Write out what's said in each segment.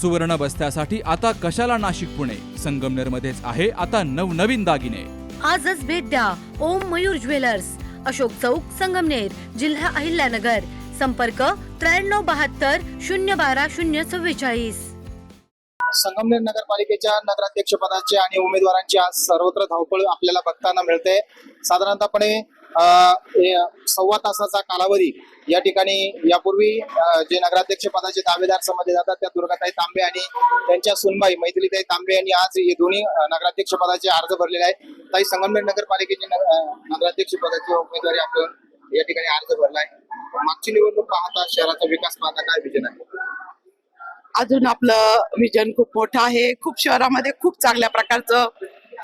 सुवर्ण बस्त्यासाठी आता कशाला नाशिक पुणे? संगमनेर मध्येच आहे आता नवनवीन दागिने. आजच भेट द्या ओम मयूर ज्वेलर्स. अशोक चौक संगमनेर जिल्हा अहिल्यानगर. संपर्क त्र्याण्णव बहात्तर शून्य बारा शून्य चव्वेचाळीस. संगमनेर नगरपालिकेच्या नगराध्यक्ष पदाचे आणि उमेदवारांची आज सर्वत्र धावपळ आपल्याला बघताना मिळते. साधारणतःपणे सव्वा तासाचा कालावधी या ठिकाणी यापूर्वी जे नगराध्यक्ष पदाचे दावेदार समजले जातात त्या दुर्गाताई तांबे आणि त्यांच्या सुनबाई मैथिलीताई तांबे यांनी आज हे दोन्ही नगराध्यक्ष पदाचे अर्ज भरलेले आहेत. ताई संगमनेर नगरपालिकेचे नगराध्यक्ष पदाची उमेदवारी आपण या ठिकाणी अर्ज भरला आहे. मागची निवडणूक पाहता शहराचा विकास पाहता काय विजन आहे? अजून आपलं विजन खूप मोठं आहे. खूप शहरामध्ये खूप चांगल्या प्रकारचं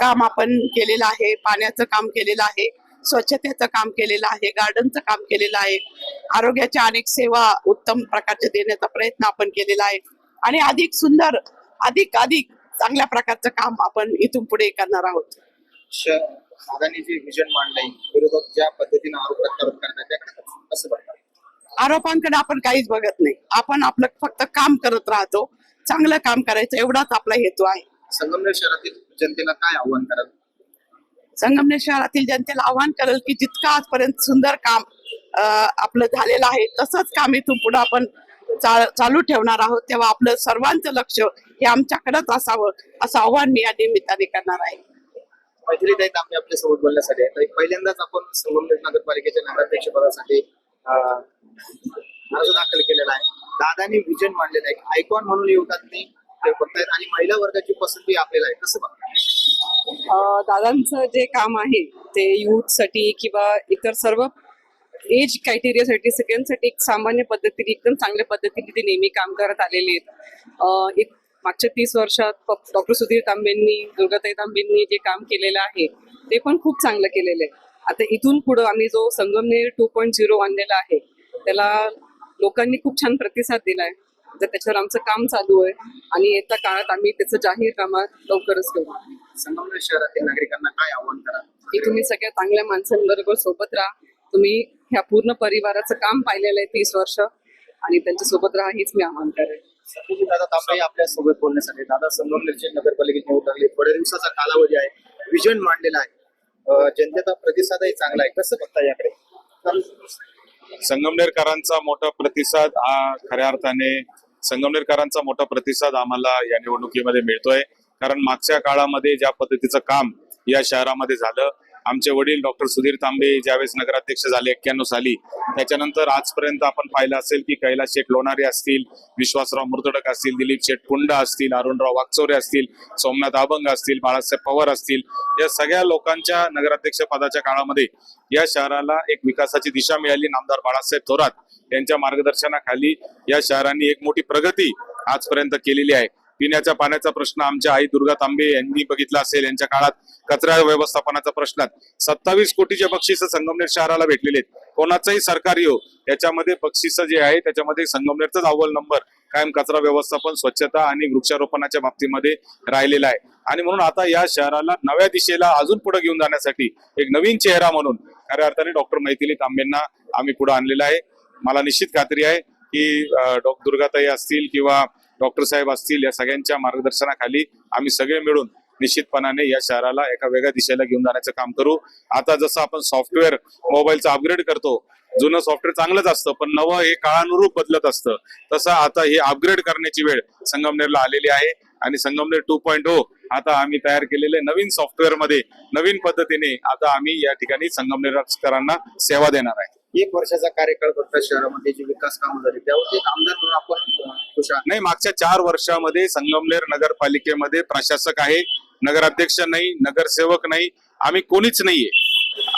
काम आपण केलेलं आहे. पाण्याचं काम केलेलं आहे. स्वच्छतेचं काम केलेलं आहे गार्डनचं काम केलेलं आहे. आरोग्याच्या अनेक सेवा उत्तम प्रकारचे देण्याचा प्रयत्न आपण केलेला आहे. आणि अधिक सुंदर अधिक अधिक चांगल्या प्रकारचं काम आपण इथून पुढे करणार आहोत. श- दादांनी जे विजन मांडलंय विरोधक ज्या पद्धतीने आरोप प्रत्यारोप करतात त्याकडे कसं बघतात? आरोपांकडे आपण काहीच बघत नाही. आपण आपलं फक्त काम करत राहतो. चांगलं काम करायचं एवढाच आपला हेतू आहे. संगमनेर शहरातील जनतेला काय आव्हान कराल? संगमनेर शहरातील जनतेला आव्हान करेल की जितकं आजपर्यंत सुंदर काम आपलं झालेलं आहे तसंच काम इथून पुढे आपण चा- चालू ठेवणार आहोत. तेव्हा आपलं सर्वांचं लक्ष हे आमच्याकडेच असावं असं आव्हान मी या निमित्ताने करणार आहे. मैथिली ताई तांबे आपल्यासोबत बोलण्यासाठी पहिल्यांदाच आपण संगमनेर नगरपालिकेच्या नगराध्यक्ष पदासाठी अर्ज दाखल केलेला आहे. दादांनी विजन मांडलेलं आहे. आयकॉन म्हणून युवकांनी ते बघतायत आणि महिला वर्गाची पसंती आपल्याला आहे. कसं बघताय दादांचं जे काम आहे ते यूथसाठी किंवा इतर सर्व एज क्रायटेरियासाठी सगळ्यांसाठी एक सामान्य पद्धतीने एकदम चांगल्या पद्धतीने ते नेहमी काम करत आलेले आहेत. एक मागच्या तीस वर्षात डॉक्टर सुधीर तांबेंनी दुर्गाताई तांबेंनी जे काम केलेलं आहे ते पण खूप चांगलं केलेलं आहे. आता इथून पुढं आम्ही जो संगमनेर टू पॉईंट झिरो आणलेला आहे त्याला लोकांनी खूप छान प्रतिसाद दिलाय. तर त्याच्यावर आमचं काम चालू आहे आणि येत्या काळात आम्ही त्याचं जाहीर कामात लवकरच करू. संगमनेर शहरातील नागरिकांना काय आव्हान कराल की तुम्ही सगळ्या चांगल्या माणसांबरोबर सोबत राहा. तुम्ही ह्या पूर्ण परिवाराचं काम पाहिलेलं आहे तीस वर्ष आणि त्यांच्यासोबत राहा हीच मी आवाहन करेन. दादा तांबे आपल्यासोबत बोलण्यासाठी दादा संगमनेरचे नगरपालिकेची निवड लागली थोड्या दिवसाचा कालावधी आहे. विजन मांडलेला आहे. जनतेचा प्रतिसादही चांगला आहे. कसं बघता याकडे? संगमनेरकरांचा मोठा प्रतिसाद हा खऱ्या अर्थाने संगमनेरकरांचा मोठा प्रतिसाद आम्हाला या निवडणुकीमध्ये मिळतोय. कारण मागच्या काळामध्ये ज्या पद्धतीचं काम या शहरामध्ये झालं आमचे वडील डॉक्टर सुधीर तांबे ज्यावेळेस नगराध्यक्ष झाले एक्क्याण्णव साली. त्याच्यानंतर आजपर्यंत आपण पाहिलं असेल की कैलास शेठ लोणारे असतील विश्वासराव मुर्तडक असतील दिलीप शेठ पुंडा असतील अरुणराव वागचोरे असतील सोमनाथ अभंग असतील बाळासाहेब पवार असतील या सगळ्या लोकांच्या नगराध्यक्ष पदाच्या काळामध्ये या शहराला एक विकासाची दिशा मिळाली. नामदार बाळासाहेब थोरात यांच्या मार्गदर्शनाखाली या शहरांनी एक मोठी प्रगती आजपर्यंत केलेली आहे. पिण्याच्या पाण्याचा प्रश्न आमच्या आई दुर्गा तांबे यांनी बघितला असेल यांच्या काळात कचरा व्यवस्थापनाचा प्रश्न सत्तावीस कोटीचे बक्षीस संगमनेर शहराला भेटलेले आहेत. कोणाचंही सरकार येऊ याच्यामध्ये बक्षीस जे आहे त्याच्यामध्ये संगमनेरचाच अव्वल नंबर. कायम कचरा व्यवस्थापन स्वच्छता आणि वृक्षारोपणाच्या बाबतीमध्ये राहिलेला आहे. आणि म्हणून आता या शहराला नव्या दिशेला अजून पुढे घेऊन जाण्यासाठी एक नवीन चेहरा म्हणून खऱ्या अर्थाने डॉक्टर मैथिली तांबेंना आम्ही पुढे आणलेला आहे. मला निश्चित खात्री आहे की डॉक्टर दुर्गाताई असतील किंवा डॉक्टर साहेब असतील या सगळ्यांच्या मार्गदर्शनाखाली आम्ही सगळे मिळून निश्चितपणाने या शहराला एका वेगळ्या दिशेला घेऊन जाण्याचं काम करू. आता जसं आपण सॉफ्टवेअर मोबाईलचं अपग्रेड करतो जुनं सॉफ्टवेअर चांगलंच असतं पण नवं हे काळानुरूप बदलत असतं. तसं आता हे अपग्रेड करण्याची वेळ संगमनेरला आलेली आहे आणि संगमनेर टू पॉईंट हो आता आम्ही तयार केलेले नवीन सॉफ्टवेअरमध्ये नवीन पद्धतीने आता आम्ही या ठिकाणी संगमनेरकरांना सेवा देणार आहे. एक वर्षाचा कार्यकाळ बघता शहरामध्ये जी विकास कामं झाली त्यावरती एक आमदार म्हणून आपण खुश आहात. नाही मागच्या चार वर्षामध्ये संगमनेर नगरपालिकेमध्ये प्रशासक आहे नगराध्यक्ष नाही नगरसेवक नाही आम्ही कोणीच नाहीये.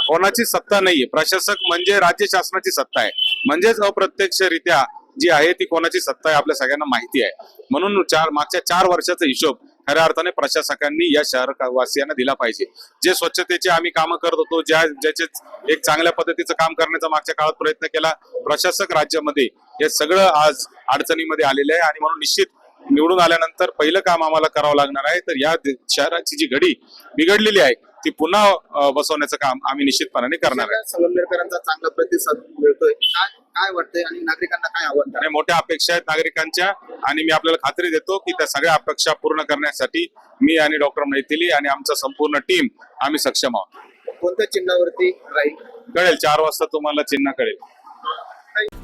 कोणाची सत्ता नाहीये. प्रशासक म्हणजे राज्य शासनाची सत्ता आहे. म्हणजेच अप्रत्यक्षरित्या जी आहे ती कोणाची सत्ता आहे आपल्या सगळ्यांना माहिती आहे. म्हणून चार मागच्या चार वर्षाचा हिशोब खऱ्या अर्थाने प्रशासकांनी या शहर वासियांना दिला पाहिजे. जे स्वच्छतेचे आम्ही कामं करत होतो ज्या ज्याचे एक चांगल्या पद्धतीचं काम करण्याचा मागच्या काळात प्रयत्न केला प्रशासक राज्यामध्ये हे सगळं आज अडचणीमध्ये आलेलं आहे आणि म्हणून निश्चित निवडून आल्यानंतर पहिलं काम आम्हाला करावं लागणार आहे. तर या शहराची जी घडी बिघडलेली आहे ती पुन्हा बसवण्याचं काम आम्ही निश्चितपणाने करणार आहे. संगमनेरकरांचा चांगला प्रतिसाद मिळतोय. काय काय वाटतंय आणि नागरिकांना काय आवडतं? आणि मोठ्या अपेक्षा आहेत नागरिकांच्या आणि मी आपल्याला खात्री देतो की त्या सगळ्या अपेक्षा पूर्ण करण्यासाठी मी आणि डॉक्टर मैथिली आणि आमचा संपूर्ण टीम आम्ही सक्षम आहोत. कोणत्या चिन्हावरती राहील? कळेल चार वाजता तुम्हाला चिन्ह कळेल.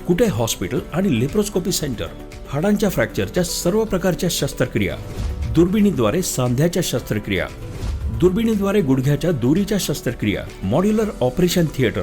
कुठे हॉस्पिटल आणि लेप्रोस्कोपी सेंटर? हाडांच्या फ्रॅक्चरच्या सर्व प्रकारच्या शस्त्रक्रिया दुर्बिणीद्वारे सांध्याच्या शस्त्रक्रिया दुर्बिणीद्वारे गुडघ्याच्या दुरीच्या शस्त्रक्रिया modular operation theatre